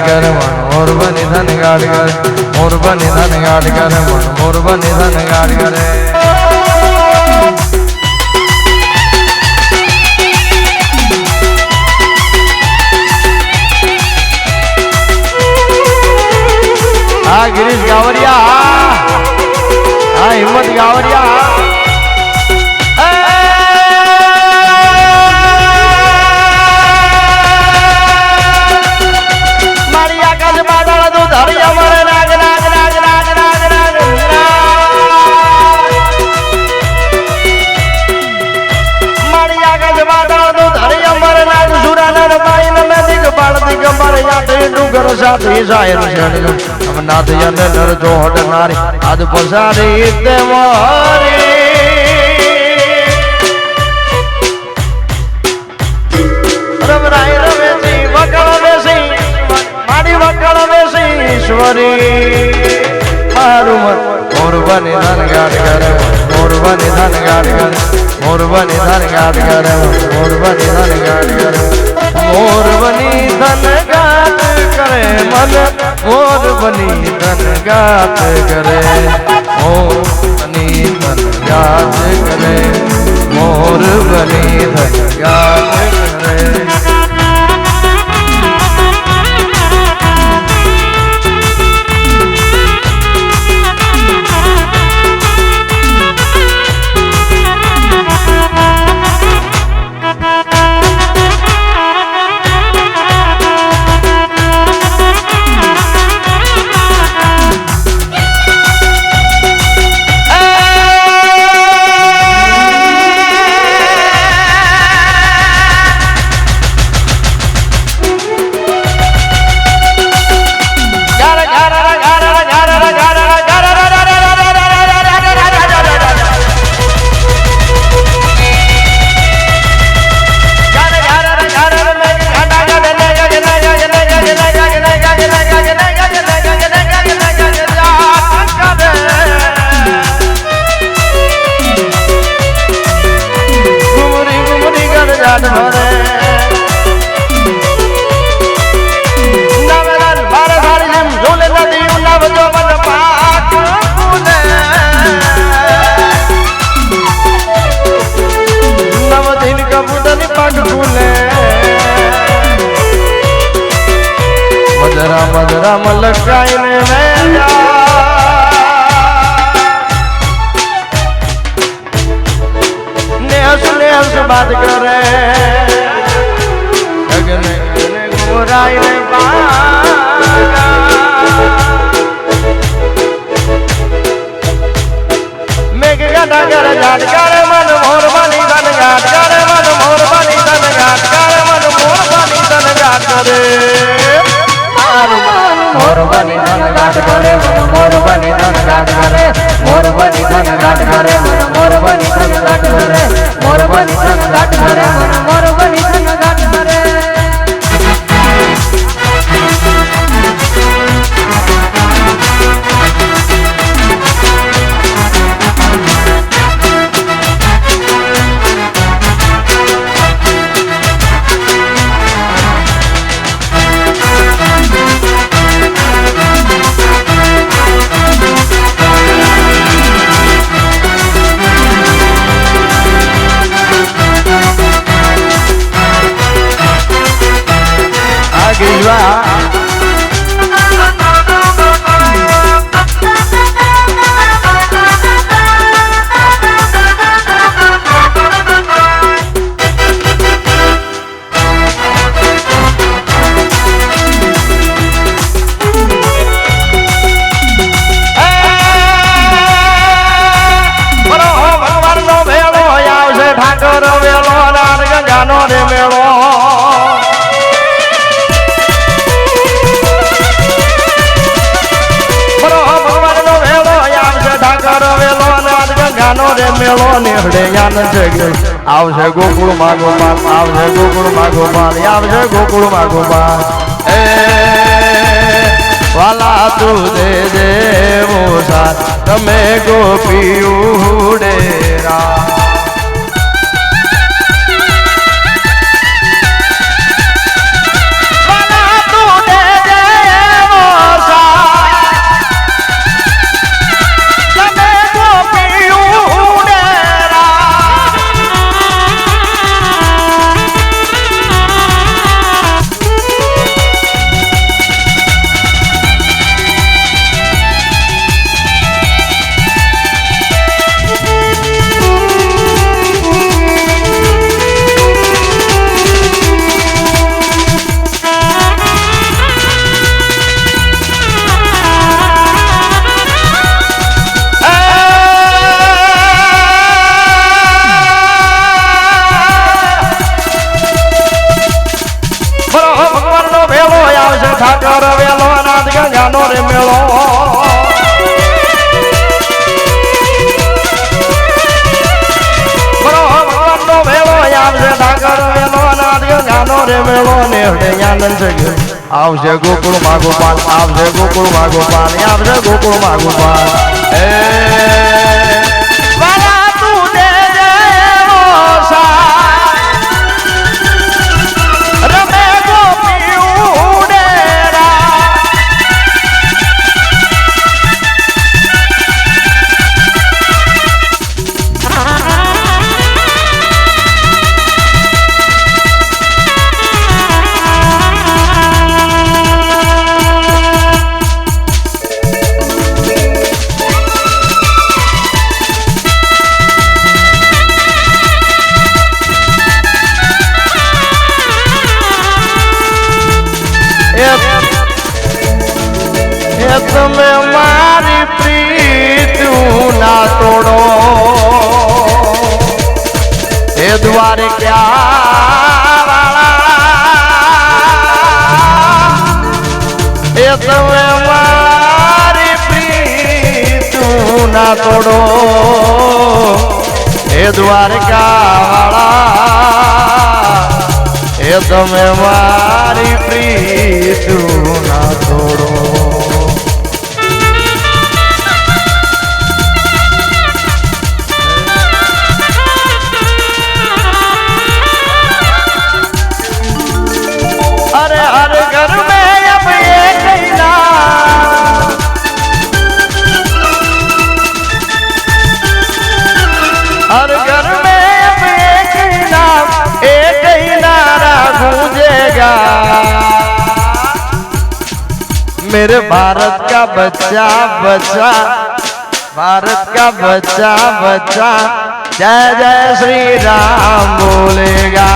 கர் மன் மோர்ப நிதன் காடு கர் மோர்ப நிதன் காடு கர் மன் மோர்ப நிதன் காடு கரே गिरीश ગોપાળ દિગંબર યાત્રી ડુંગર સાથે જાહેર છે અમનાથ યને નર જોડ નારી આદ પસારી દેવારી રમરાય રમે જી વકળ બેસી મારી વકળ બેસી ઈશ્વરી મારું મન મોરબને ધનગાડ કરે, મોરબને ધનગાડ કરે, મોરબને ધનગાડ કરે કરે. મોરવની ધનગાત કરે મન મોરવની ધનગાત કરે. મોરવની ધનગાત કરે મોરવની ધનગાત મલકાઈને વેજા નેસ નેસ બાત કરે ગગને ગોરાઈને મેઘ ગાડા કરે જાટ કરે મન મોર બની તન ગાટ કરે મન મોર બની તન ગાટ કરે મન મોર બની તન ગાટ કરે મારું બની ધન ગાટ કરે મન મોર બની ધન ગાટ કરે મોર બની ધન ગાટ કરે મન મોર બની ધન ગાટ કરે મોર બની ધન ગાટ કરે મન મોર બની ધન ગાટ મેળો નીહળે યાન જગે. આવશે ગોકુળમાં ગોપાલ આવશે ગોકુળમાં ગોપાલ આવશે ગોકુળમાં ગોપાલ એ વાલા તું દે દે મોસા તમે ગોપી ઉડેરા. આનંદ છે આવશે ગોકુળમાં ગોપાલ આવશે ગોકુળમાં ગોપાલ. આવશે ગોકુળમાં ગોપાલ એ ના તોડો. એ દ્વારકા વાળા એ તમે મારી પ્રીત ના मेरे भारत का बच्चा बच्चा। भारत का बच्चा बच्चा। जय जय श्री राम बोलेगा।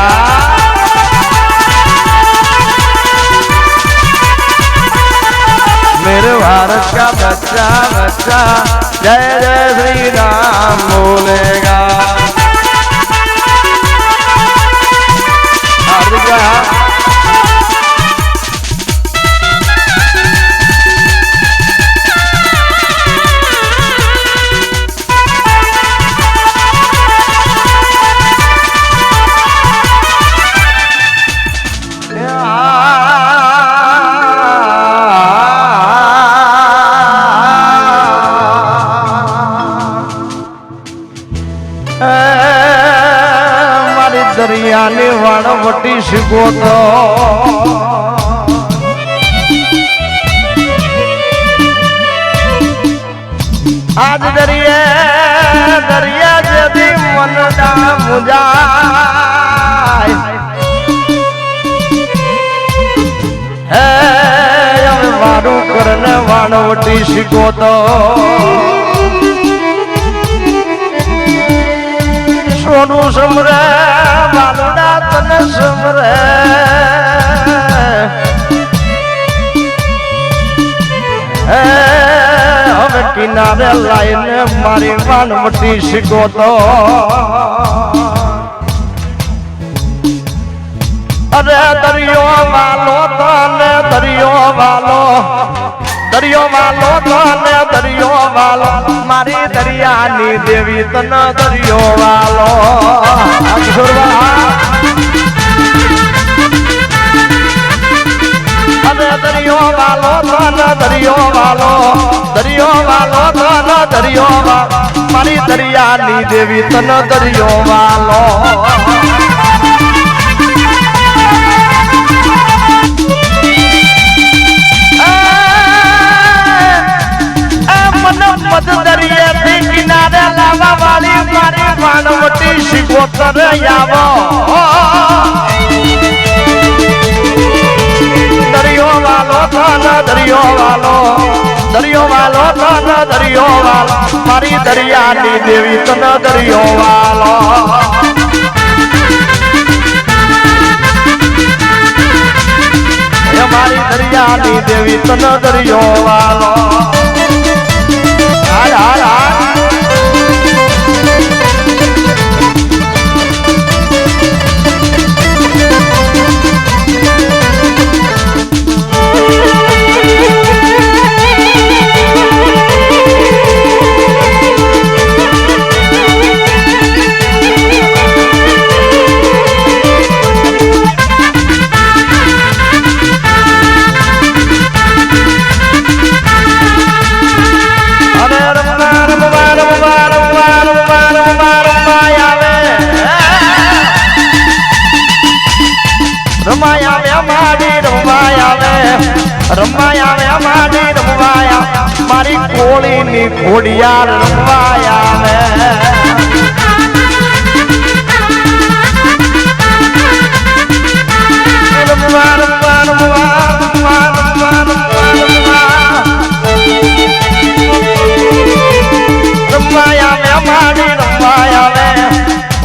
मेरे भारत का बच्चा बच्चा। जय जय श्री राम बोलेगा। વાણવટી શીખો તો આજ દરિયા દરિયા જેથી મનડા મુજાય હે હવે મારું કરને વાણવટી શીખો તો સોનું સમરે બાલુડા તને સમરે હવે કિનારે લાઈને મારી વાનવટી શીખો તો. અરે દરિયો વાલો તને દરિયો વાલો. દરિયો વાલો તને દરિયો વાલો મારી દરિયાની દેવી તને દરિયો વાલો દરિયો વાલો તને દરિયો વાલો દરિયો વાલો તને દરિયો વાલો મારી દરિયાની દેવી તન દરિયો વાલો દરિયો વાલો દરિયો વાલો તન દરિયો વાલો મારી દરિયાની દેવી તન દરિયો વાલો મારી દરિયાની દેવી તન દરિયો વાલો હાલ હાલ હાલ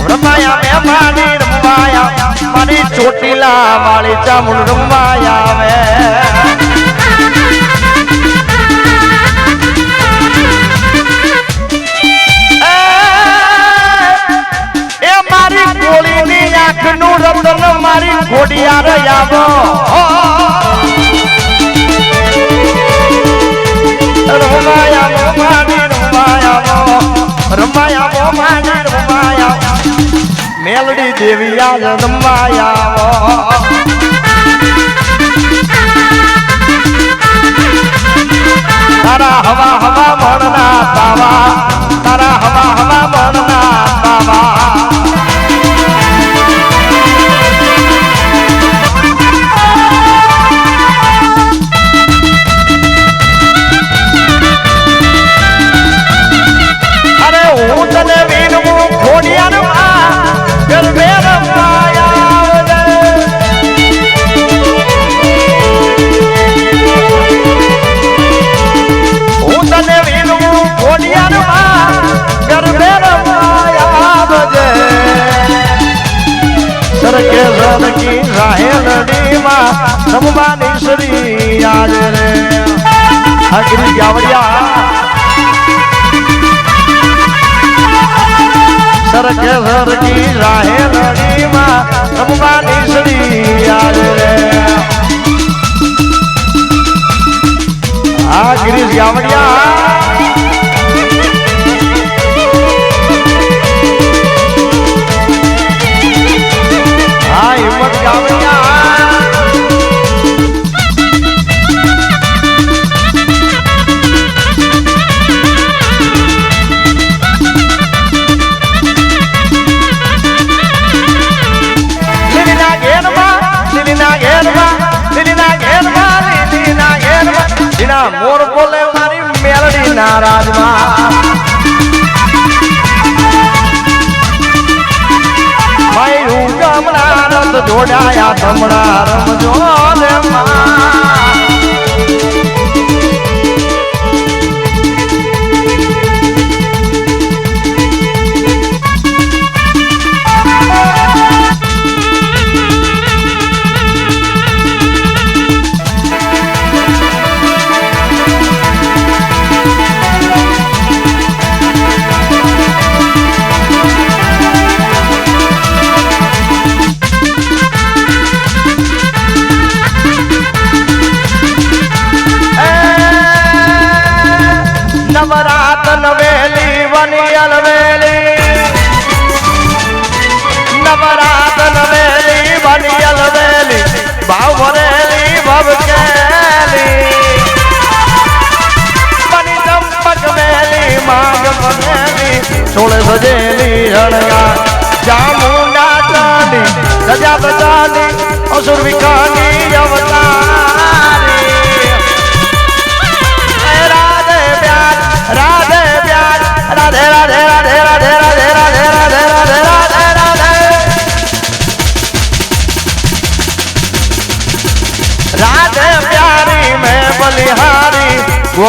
રમાયા મારી ચોટીલા વાળી ચામુંડ રમવાયા મે ગોળીની આંખનું રતન મારી ઘોડિયાર આવો રમાયા રમાડી રમાયા રમાયા રમાડી રમાયા મેલડી દેવી તારા હવા હવા મણના તારા હવા હવા મણના તાવા. શ્રી જાવડિયા સરકે સરકી રાહે રણીમાં રમવાની શ્રી આવે આ ગિરીશ જાવડિયા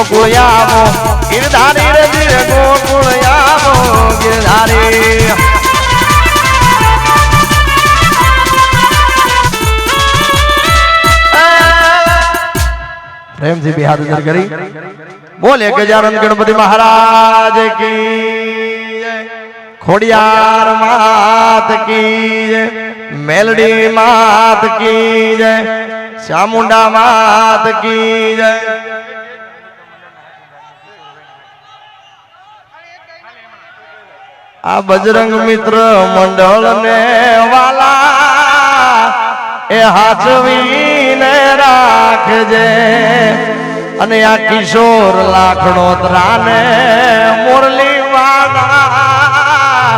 ગોકુળ આવો ગિરધારી રે ગીર ગોકુળ આવો ગિરધારી. પ્રેમજી બિહાર ઉજાર કરી? બોલે ગજાનંદ ગણપતિ મહારાજ કી ખોડિયાર માત કી મેલડી માત કી જય. ચામુંડા માત કી જય. આ બજરંગ મિત્ર મંડળ ને વાલા, એ હાચવીને રાખજે. અને આ કિશોર લાખણો ત્રાને મુરલી વાલા,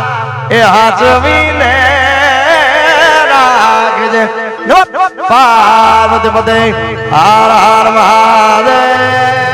એ હાચવીને રાખજે. પાર્વતી પદે હાર હાર મહાદેવ.